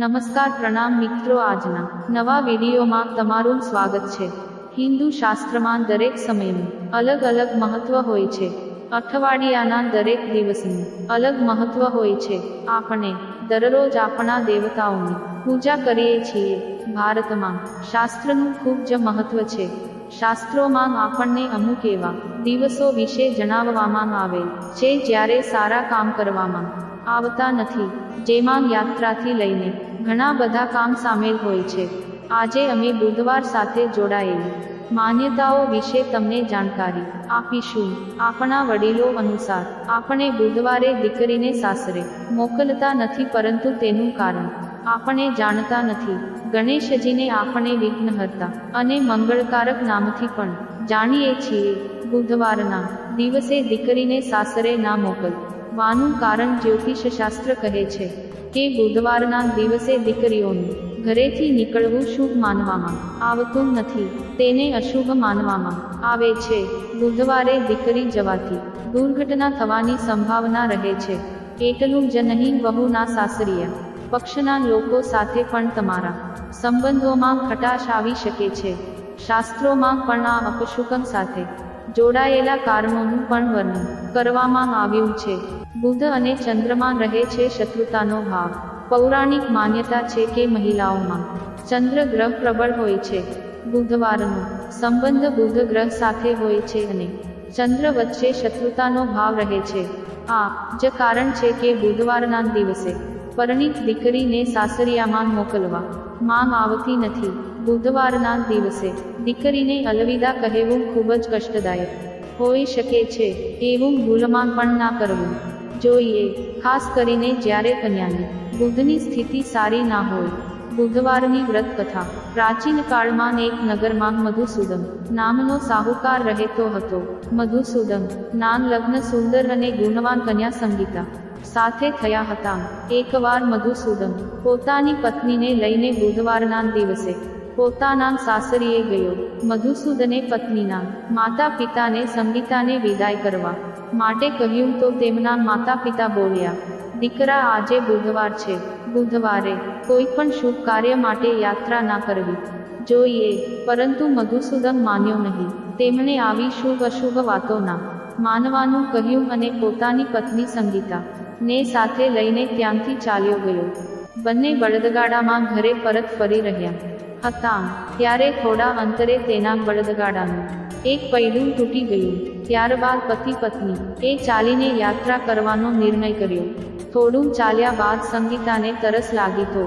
નમસ્કાર પ્રણામ મિત્રો આજના નવા વિડીયોમાં તમારું સ્વાગત છે. હિન્દુ શાસ્ત્રમાં દરેક સમયનું અલગ અલગ મહત્વ હોય છે. અઠવાડિયાના દરેક દિવસનું અલગ મહત્વ હોય છે. આપણે દરરોજ આપણા દેવતાઓની પૂજા કરીએ છીએ. ભારતમાં શાસ્ત્રનું ખૂબ જ મહત્વ છે. શાસ્ત્રોમાં આપણને અમુક એવા દિવસો વિશે જણાવવામાં આવે છે, જ્યારે સારા કામ કરવામાં આવતા નથી, જેમાં યાત્રાથી લઈને ઘણા બધા કામ સામેલ હોય છે. આજે અમે બુધવાર સાથે જોડાયેલી. માન્યતાઓ વિશે તમને જાણકારી આપીશું. આપણા વડીલો અનુસાર, આપણે બુધવારે દીકરીને સાસરે મોકલતા નથી પરંતુ તેનું કારણ, આપણે જાણતા નથી. ગણેશજીને આપણે વિઘ્નહર્તા અને મંગળકારક નામથી પણ જાણીએ છીએ. બુધવારના દિવસે દીકરીને સાસરે ના મોકલ. વાનું કારણ જ્યોતિષશાસ્ત્ર કહે છે કે બુધવારના દિવસે દીકરીઓનું ઘરેથી નીકળવું શુભ માનવામાં આવતું નથી. તેને અશુભ માનવામાં આવે છે. બુધવારે દીકરી જવાથી દુર્ઘટના થવાની સંભાવના રહે છે. એટલું જ નહીં, વહુના સાસરિયા પક્ષના લોકો સાથે પણ તમારા સંબંધોમાં ખટાશ આવી શકે છે. શાસ્ત્રોમાં પણ આ અપશુકમ સાથે જોડાયેલા કારણોનું પણ વર્ણન કરવામાં આવ્યું છે. બુધ અને ચંદ્રમાં રહે છે શત્રુતાનો ભાવ પૌરાણિક માન્યતા છે કે મહિલાઓમાં ચંદ્ર ગ્રહ પ્રબળ હોય છે. બુધવારનો સંબંધ બુધ ગ્રહ સાથે હોય છે અને ચંદ્ર વચ્ચે શત્રુતાનો ભાવ રહે છે. આ જ કારણ છે કે બુધવારના દિવસે પરણિત દીકરીને સાસરિયામાં મોકલવા માંગ આવતી નથી. બુધવારના દિવસે દીકરીને અલવિદા કહેવું ખૂબ જ કષ્ટદાયક. હોઈ શકે છે, એવું ભૂલમાં પણ ના કરવું. જોઈએ, ખાસ કરીને જ્યારે કન્યાની બુધની સ્થિતિ સારી ના હોય. બુધવારની વ્રત કથા પ્રાચીન કાળમાં એક નગરમાં મધુસૂદન નામનો સાહુકાર રહેતો હતો. મધુસૂદન નાન લગ્ન સુંદર અને ગુણવાન કન્યા સંગીતા સાથે થયા હતા. એકવાર મધુસૂદન પોતાની પત્નીને લઈને બુધવારના દિવસે પોતાના સાસરીએ ગયો. મધુસૂદને પત્નીના માતા પિતાને સંગીતાને વિદાય કરવા માટે કહ્યું તો તેમના માતા પિતા બોલ્યા, દીકરા, આજે બુધવાર છે. બુધવારે કોઈ પણ શુભ કાર્ય માટે યાત્રા ના કરવી. જોઈએ, પરંતુ મધુસૂદન માન્યો નહીં. તેમણે આવી શુભ અશુભ વાતોના માનવાનું કહ્યું અને પોતાની પત્ની સંગીતા ને સાથે લઈને ત્યાંથી ચાલ્યો ગયો. બંને બળદગાડામાં ઘરે પરત ફરી રહ્યા. હતા, ત્યારે થોડા અંતરે તેના બળદગાડાનું એક પૈડું તૂટી ગયું. ત્યારબાદ પતિ પત્ની એ ચાલીને યાત્રા કરવાનો નિર્ણય કર્યો. થોડું ચાલ્યા બાદ સંગીતાને તરસ લાગી તો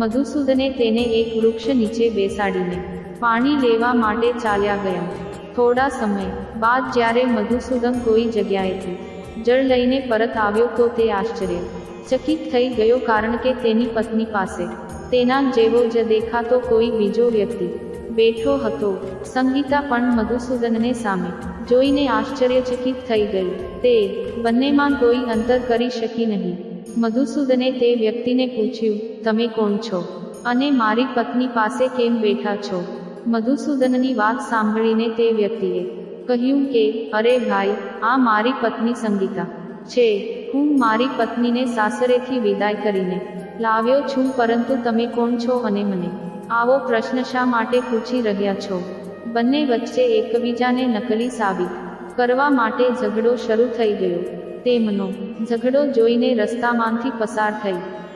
મધુસૂદને તેને એક વૃક્ષ નીચે બેસાડીને પાણી લેવા માટે ચાલ્યા ગયા. થોડા સમય બાદ જ્યારે મધુસૂદન કોઈ જગ્યાએથી જળ લઈને પરત આવ્યો તો તે આશ્ચર્ય ચકિત થઈ ગયો કારણ કે તેની પત્ની પાસે તેના જેવો જ દેખાતો કોઈ બીજો વ્યક્તિ. બેઠો હતો. સંગીતા પણ મધુસૂદનને સામે. જોઈને આશ્ચર્યચકિત થઈ ગઈ. તે, બંનેમાં કોઈ અંતર કરી શકી નહીં. મધુસૂદને તે વ્યક્તિને પૂછ્યું, તમે કોણ છો? અને મારી પત્ની પાસે કેમ બેઠા છો? મધુસૂદનની વાત સાંભળીને તે વ્યક્તિએ કહ્યું કે, અરે ભાઈ, આ મારી પત્ની સંગીતા. છે, હું મારી પત્નીને સાસરેથી વિદાય કરીને લાવ્યો છું, પરંતુ તમે કોણ છો અને મને? આવો પ્રશ્ન શા માટે પૂછી રહ્યા છો? બંને વચ્ચે એકબીજાને નકલી સાબિત કરવા માટે ઝઘડો શરૂ થઈ ગયો. તેમનો ઝઘડો જોઈને રસ્તામાંથી પસાર થઈ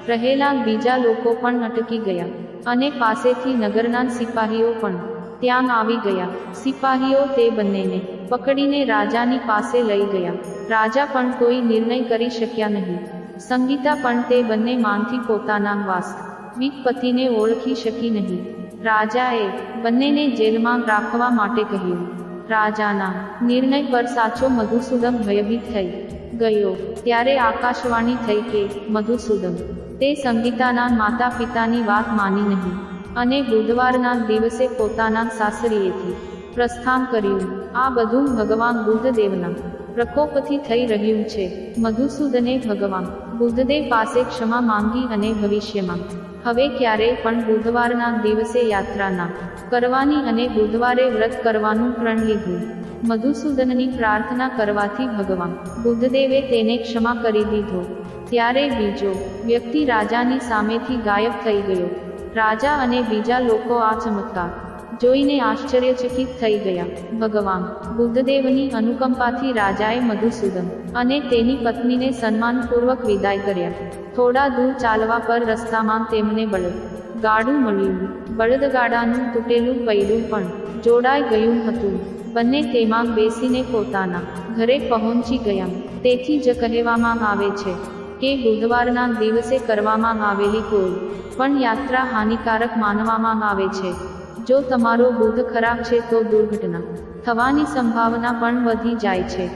રહેલા બીજા લોકો પણ અટકી ગયા અને પાસેથી નગરના સિપાહીઓ પણ ત્યાં આવી ગયા. સિપાહીઓ તે બંનેને પકડીને રાજાની પાસે લઈ ગયા. રાજા પણ કોઈ નિર્ણય કરી શક્યા નહીં. સંગીતા પણ તે બંને માંથી પોતાના વાસ્તવિક પતિને ઓળખી શકી નહીં. રાજાએ બંનેને જેલમાં રાખવા માટે કહ્યું, રાજાના નિર્ણય પર સાચો મધુસૂદન ભયભીત થઈ ગયો. ત્યારે આકાશવાણી થઈ કે મધુસૂદન, તે સંગીતાના માતા પિતાની વાત માની નહીં અને બુધવારના દિવસે પોતાના સાસરીએથી પ્રસ્થાન કર્યું. આ બધું ભગવાન બુદ્ધદેવના પ્રકોપથી થઈ રહ્યું છે. મધુસૂદને ભગવાન, બુદ્ધદેવ પાસે ક્ષમા માંગી અને ભવિષ્યમાં. હવે ક્યારેય પણ બુધવારના દિવસે યાત્રાના કરવાની અને બુધવારે વ્રત કરવાનું પ્રણ લીધું મધુસૂદનની પ્રાર્થના કરવાથી ભગવાન, બુદ્ધદેવે તેને ક્ષમા કરી દીધો. ત્યારે બીજો વ્યક્તિ રાજાની સામેથી ગાયબ થઈ ગયો. રાજા અને બીજા લોકો આ ચમત્કાર જોઈને આશ્ચર્યચકિત થઈ ગયા. ભગવાન, બુદ્ધદેવની અનુકંપાથી રાજાએ મધુસૂદન અને તેની પત્નીને સન્માનપૂર્વક વિદાય કર્યા. થોડા દૂર ચાલવા પર રસ્તામાં તેમને બળદ ગાડું મળ્યું. બળદગાડાનું તૂટેલું પૈડું પણ જોડાઈ ગયું હતું. બંને તેમાં બેસીને પોતાના ઘરે પહોંચી ગયા. તેથી જ કહેવામાં આવે છે કે બુધવારના દિવસે કરવામાં આવેલી કોઈ પણ યાત્રા હાનિકારક માનવામાં આવે છે. જો તમારો બુધ ખરાબ છે તો દુર્ઘટના થવાની સંભાવના પણ વધી જાય છે.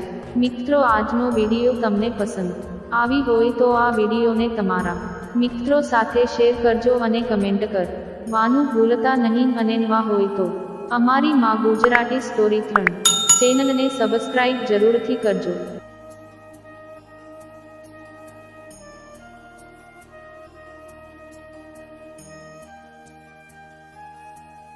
મિત્રો, આજનો વીડિયો તમને પસંદ આવી હોય તો આ વિડીયોને તમારા મિત્રો સાથે શેર કરજો અને કમેન્ટ કર. વાનું ભૂલતા નહીં અને નવા હોય તો અમારી માં ગુજરાતી સ્ટોરી ત્રણ ચેનલને સબસ્ક્રાઇબ જરૂરથી કરજો.